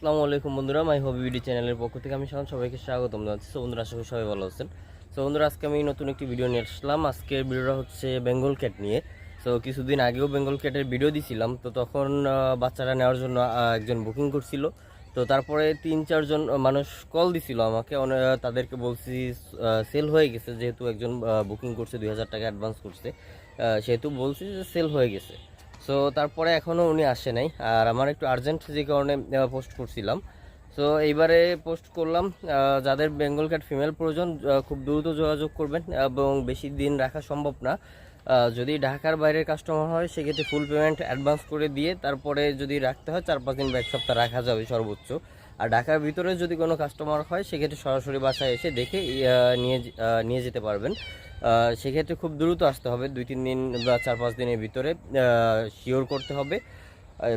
আসসালামু আলাইকুম বন্ধুরা, মাই হবি ভিডিও চ্যানেলের পক্ষ থেকে আমি সাধারণ সবাইকে স্বাগতম জানাচ্ছি। সো বন্ধুরা, আশা করি সবাই ভালো আছেন। সো বন্ধুরা, আজকে আমি নতুন একটি ভিডিও নিয়ে আসলাম। আজকের ভিডিওটা হচ্ছে বেঙ্গল ক্যাট নিয়ে। সো কিছুদিন আগেও বেঙ্গল ক্যাটের ভিডিও দিছিলাম। তো তখন বাচ্চারা নেওয়ার জন্য একজন বুকিং করছিল। তো তারপরে তিন চারজন মানুষ কল দিছিল আমাকে। তাদেরকে বলছি সেল হয়ে গেছে। যেহেতু একজন বুকিং করছে, দুই হাজার টাকা অ্যাডভান্স করছে। সেহেতু বলছি যে সেল হয়ে গেছে। সো তারপরে এখনও উনি আসে নাই। আর আমার একটু আর্জেন্ট যে কারণে পোস্ট করছিলাম। সো এইবারে পোস্ট করলাম যাদের বেঙ্গল ক্যাট ফিমেল প্রয়োজন খুব দ্রুত যোগাযোগ করবেন এবং বেশি দিন রাখা সম্ভব না। যদি ঢাকার বাইরের কাস্টমার হয়, সেক্ষেত্রে ফুল পেমেন্ট অ্যাডভান্স করে দিয়ে তারপরে যদি রাখতে হয়, চার পাঁচ দিন বা এক সপ্তাহ রাখা যাবে সর্বোচ্চ। আর ঢাকার ভিতরে যদি কোনো কাস্টমার হয়, সেক্ষেত্রে সরাসরি বাসায় এসে দেখে নিয়ে নিয়ে যেতে পারবেন। সেক্ষেত্রে খুব দ্রুত আসতে হবে। দুই, তিন দিন বা চার, পাঁচ দিনের ভিতরে শিওর করতে হবে।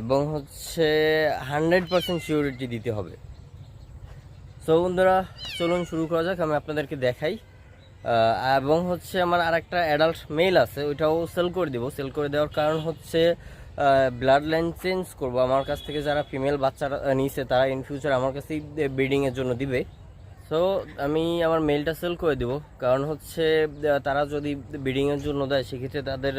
এবং হচ্ছে হান্ড্রেড পার্সেন্ট শিওরিটি দিতে হবে। সো বন্ধুরা, চলুন শুরু করা যাক। আমি আপনাদেরকে দেখাই। এবং হচ্ছে আমার আর একটা অ্যাডাল্ট মেল আছে। ওইটাও সেল করে দিব। সেল করে দেওয়ার কারণ হচ্ছে ব্লাড লাইন চেঞ্জ করব। আমার কাছ থেকে যারা ফিমেল বাচ্চারা নিয়েছে তারা ইন ফিউচার আমার কাছেই ব্রিডিংয়ের জন্য দিবে। সো আমি আমার মেলটা সেল করে দিব। কারণ হচ্ছে তারা যদি ব্রিডিংয়ের জন্য দেয়, সেক্ষেত্রে তাদের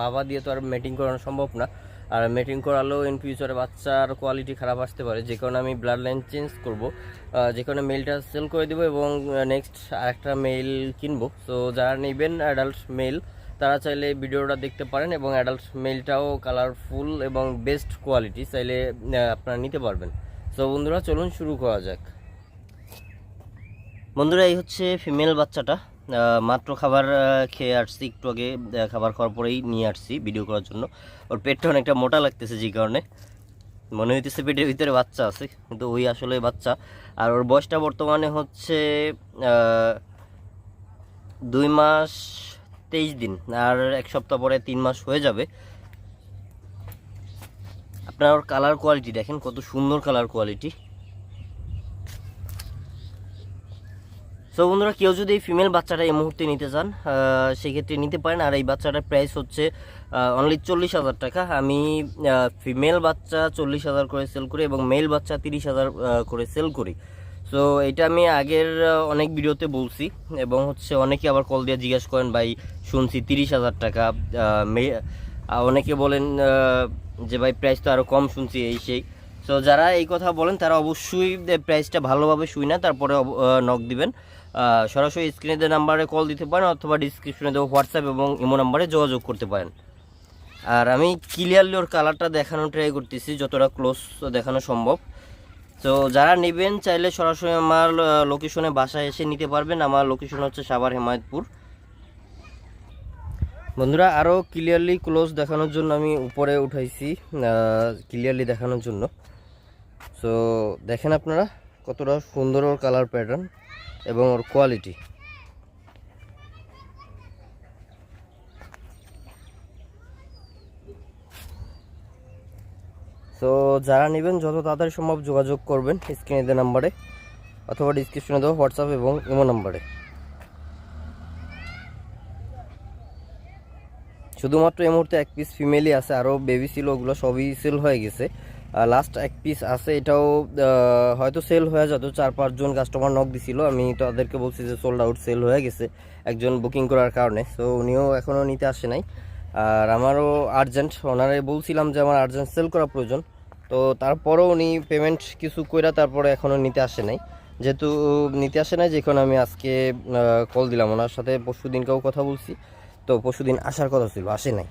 বাবা দিয়ে তো আর মেটিং করানো সম্ভব না। আর মেটিং করালেও ইন ফিউচারে বাচ্চার কোয়ালিটি খারাপ আসতে পারে। যে কারণে আমি ব্লাড লাইন চেঞ্জ করব। যে কারণে মেলটা সেল করে দেবো এবং নেক্সট আরেকটা মেল কিনবো। সো যারা নেবেন অ্যাডাল্ট মেল তারা চাইলে ভিডিওটা দেখতে পারেন এবং অ্যাডাল্ট মেলটাও কালারফুল এবং বেস্ট কোয়ালিটি চাইলে আপনারা নিতে পারবেন। সো বন্ধুরা, চলুন শুরু করা যাক। বন্ধুরা, এই হচ্ছে ফিমেল বাচ্চাটা। মাত্র খাবার খেয়ে আসছি একটু আগে। খাবার খাওয়ার পরেই নিয়ে আসছি ভিডিও করার জন্য। ওর পেটটা অনেকটা মোটা লাগতেছে যে কারণে। মনে হইতেছে পেটের ভিতরে বাচ্চা আছে, কিন্তু ওই আসলে বাচ্চা। আর ওর বয়সটা বর্তমানে হচ্ছে দুই মাস তেইশ দিন, আর এক সপ্তাহ পরে তিন মাস হয়ে যাবে। আপনার ওর কালার কোয়ালিটি দেখেন, কত সুন্দর কালার কোয়ালিটি সো বন্ধুরা, কেউ যদি এই ফিমেল বাচ্চাটা এই মুহূর্তে নিতে চান সেক্ষেত্রে নিতে পারেন। আর এই বাচ্চাটার প্রাইস হচ্ছে অনলি চল্লিশ হাজার টাকা। আমি ফিমেল বাচ্চা চল্লিশ হাজার করে সেল করি এবং মেল বাচ্চা তিরিশ হাজার করে সেল করি। সো এটা আমি আগের অনেক ভিডিওতে বলছি এবং হচ্ছে অনেকে আবার কল দিয়ে জিজ্ঞাসা করেন, ভাই, শুনছি তিরিশ হাজার টাকা অনেকে বলেন যে, ভাই প্রাইস তো আরও কম শুনছি এই সেই। সো যারা এই কথা বলেন, তারা অবশ্যই প্রাইসটা ভালোভাবে শুই না, তারপরে নক দিবেন। সরাসরি স্ক্রিনে দেওয়া নাম্বারে কল দিতে পারেন অথবা ডিসক্রিপশনে দেওয়া হোয়াটসঅ্যাপ এবং ইমো নাম্বারে যোগাযোগ করতে পারেন। আর আমি ক্লিয়ারলি ওর কালারটা দেখানো ট্রাই করতেছি, যতটা ক্লোজ দেখানো সম্ভব। তো যারা নেবেন চাইলে সরাসরি আমার লোকেশনে বাসায় এসে নিতে পারবেন। আমার লোকেশন হচ্ছে সাভার হেমায়তপুর। বন্ধুরা আরও ক্লিয়ারলি ক্লোজ দেখানোর জন্য আমি উপরে উঠাইছি ক্লিয়ারলি দেখানোর জন্য। সো দেখেন আপনারা কতটা সুন্দর ওর কালার প্যাটার্ন এবং ওর কোয়ালিটি সো যারা নেবেন, যত তাড়াতাড়ি সম্ভব যোগাযোগ করবেন স্ক্রিনে দেওয়া নাম্বারে অথবা ডিসক্রিপশনে দেওয়া হোয়াটসঅ্যাপ এবং ইমো নাম্বারে। শুধুমাত্র এই মুহূর্তে এক পিস ফিমেলই আছে আরও বেবি ছিল, ওগুলো সবই সেল হয়ে গেছে। লাস্ট এক পিস আছে, এটাও হয়তো সেল হয়ে যেত চার পাঁচজন কাস্টমার নক দিছিল। আমি তাদেরকে বলছি যে সোল্ড আউট সেল হয়ে গেছে, একজন বুকিং করার কারণে। সো উনিও এখনও নিতে আসে নাই। আর আমারও আর্জেন্ট ওনারে বলছিলাম যে আমার আর্জেন্ট সেল করা প্রয়োজন। তো তারপরও উনি পেমেন্ট কিছু কইরা তারপরে এখনও নিতে আসে নাই। যেহেতু নিতে আসে নাই, যেখানে আমি আজকে কল দিলাম। ওনার সাথে পরশু দিনকেও কথা বলছি। তো পরশু দিন আসার কথা ছিল, আসে নাই।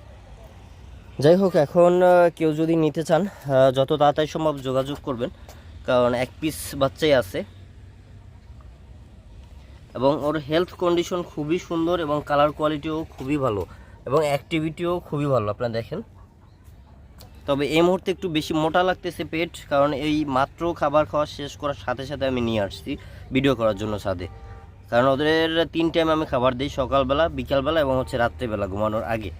যাই হোক, এখন কেউ যদি নিতে চান যত তাড়াতাড়ি সম্ভব যোগাযোগ করবেন। কারণ এক পিস বাচ্চাই আছে। এবং ওর হেলথ কন্ডিশন খুবই সুন্দর এবং কালার কোয়ালিটিও খুবই ভালো। এবং অ্যাক্টিভিটিও খুবই ভালো, আপনারা দেখেন। তবে এই মুহূর্তে একটু বেশি মোটা লাগতেছে পেট, কারণ এই মাত্র খাবার খাওয়া শেষ করার সাথে সাথে আমি নিয়ে আসছি ভিডিও করার জন্য সাথে কারণ ওদের তিন টাইম আমি খাবার দিই সকালবেলা, বিকালবেলা এবং হচ্ছে রাত্রেবেলা ঘুমানোর আগে।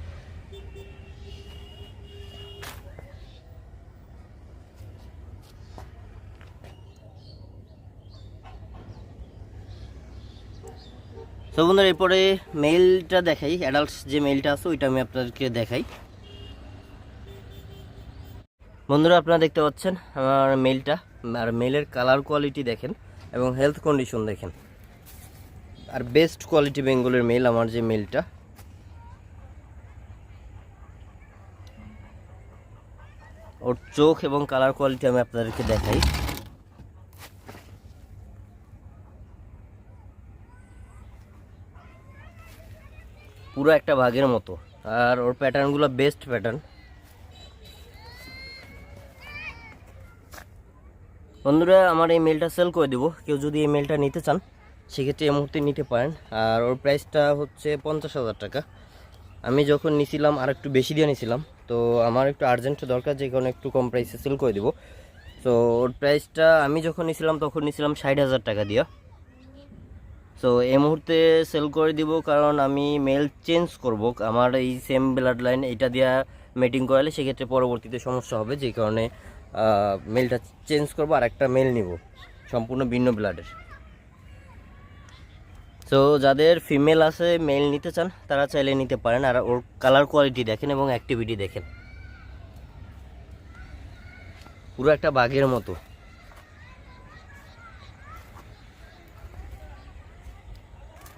তো বন্ধুরা, এরপরে মেইলটা দেখাই। অ্যাডাল্টস যে মেইলটা আছে, ওইটা আমি আপনাদেরকে দেখাই। বন্ধুরা, আপনারা দেখতে পাচ্ছেন আমার মেলটা আর মেলের কালার কোয়ালিটি দেখেন এবং হেলথ কন্ডিশন দেখেন। আর বেস্ট কোয়ালিটি বেঙ্গলের মেল আমার যে মেলটা ওর চোখ এবং কালার কোয়ালিটি আমি আপনাদেরকে দেখাই। পুরো একটা ভাগের মতো। আর ওর প্যাটার্নগুলো বেস্ট প্যাটার্ন বন্ধুরা, আমার এই মেলটা সেল করে দেবো। কেউ যদি এই মেলটা নিতে চান, সেক্ষেত্রে এই মুহূর্তে নিতে পারেন। আর ওর প্রাইসটা হচ্ছে পঞ্চাশ হাজার টাকা। আমি যখন নিছিলাম, আর একটু বেশি দিয়ে নিছিলাম, তো আমার একটু আর্জেন্ট দরকার, যে কারণে একটু কম প্রাইসে সেল করে দেবো। তো ওর প্রাইসটা আমি যখন নিছিলাম, তখন নিছিলাম ষাট হাজার টাকা দিয়ে। সো এই মুহূর্তে সেল করে দিব কারণ আমি মেল চেঞ্জ করব। আমার এই সেম ব্লাড লাইন এটা দিয়ে মেটিং করালে সেক্ষেত্রে পরবর্তীতে সমস্যা হবে, যে কারণে মেলটা চেঞ্জ করব আর একটা মেল নিব, সম্পূর্ণ ভিন্ন ব্লাডের তো যাদের ফিমেল আছে মেল নিতে চান, তারা চাইলে নিতে পারেন। আর ওর কালার কোয়ালিটি দেখেন এবং অ্যাক্টিভিটি দেখেন। পুরো একটা বাঘের মতো।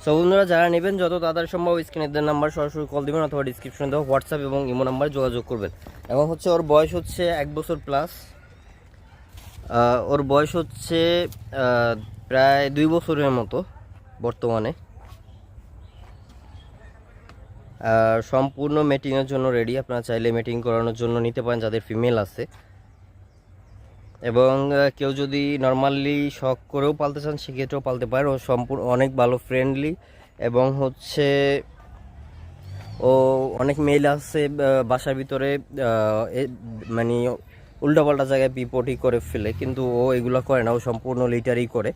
সো বন্ধুরা, যারা নেবেন, যত তাড়াতাড়ি সম্ভব স্ক্রিনের নাম্বার সরাসরি কল দিবেন অথবা ডিসক্রিপশনে দেওয়া হোয়াটসঅ্যাপ এবং ইমো নাম্বার যোগাযোগ করবেন। এবং হচ্ছে, ওর বয়স হচ্ছে এক বছর প্লাস ওর বয়স হচ্ছে প্রায় দুই বছরের মতো বর্তমানে। সম্পূর্ণ মেটিংয়ের জন্য রেডি আপনারা চাইলে মেটিং করানোর জন্য নিতে পারেন, যাদের ফিমেল আছে। এবং কেউ যদি নর্মালি শখ করেও পালতে চান, সেক্ষেত্রেও পালতে পারেন। ও সম্পূর্ণ, অনেক ভালো ফ্রেন্ডলি এবং হচ্ছে ও অনেক মেল আছে বাসার ভিতরে মানে উল্টাপাল্টা জায়গায় পিপটি করে ফেলে। কিন্তু ও এগুলো করে না, ও সম্পূর্ণ লিটারই করে।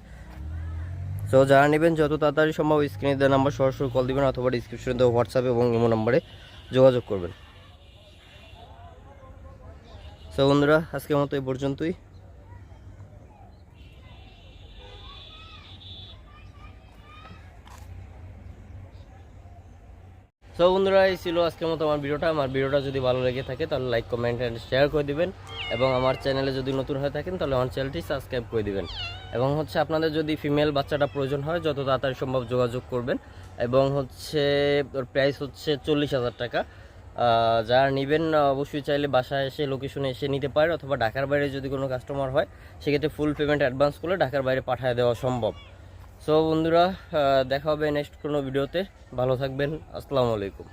সো যারা নেবেন, যত তাড়াতাড়ি সম্ভব স্ক্রিনে দেওয়া নাম্বার সরাসরি কল দিবেন অথবা ডিসক্রিপশনে দেওয়া হোয়াটসঅ্যাপ এবং ইমো নাম্বারে যোগাযোগ করবেন। সো বন্ধুরা, আজকের মতো এই পর্যন্তই। সো বন্ধুরা, এই ছিল আজকের মতো আমার ভিডিওটা। আমার ভিডিওটা যদি ভালো লেগে থাকে, তাহলে লাইক কমেন্ট অ্যান্ড শেয়ার করে দিবেন। এবং আমার চ্যানেলে যদি নতুন হয়ে থাকেন, তাহলে আমার চ্যানেলটি সাবস্ক্রাইব করে দিবেন। এবং হচ্ছে, আপনাদের যদি ফিমেল বাচ্চাটা প্রয়োজন হয়, যত তাড়াতাড়ি সম্ভব যোগাযোগ করবেন। এবং হচ্ছে, ওর প্রাইস হচ্ছে চল্লিশ হাজার টাকা। যারা নেবেন, অবশ্যই চাইলে বাসায় এসে লোকেশনে এসে নিতে পারেন অথবা ঢাকার বাইরে যদি কোনো কাস্টমার হয়, সেক্ষেত্রে ফুল পেমেন্ট অ্যাডভান্স করলে ঢাকার বাইরে পাঠিয়ে দেওয়া সম্ভব। সো বন্ধুরা দেখা হবে নেক্সট কোনো ভিডিওতে ভালো থাকবেন। আসসালামু আলাইকুম।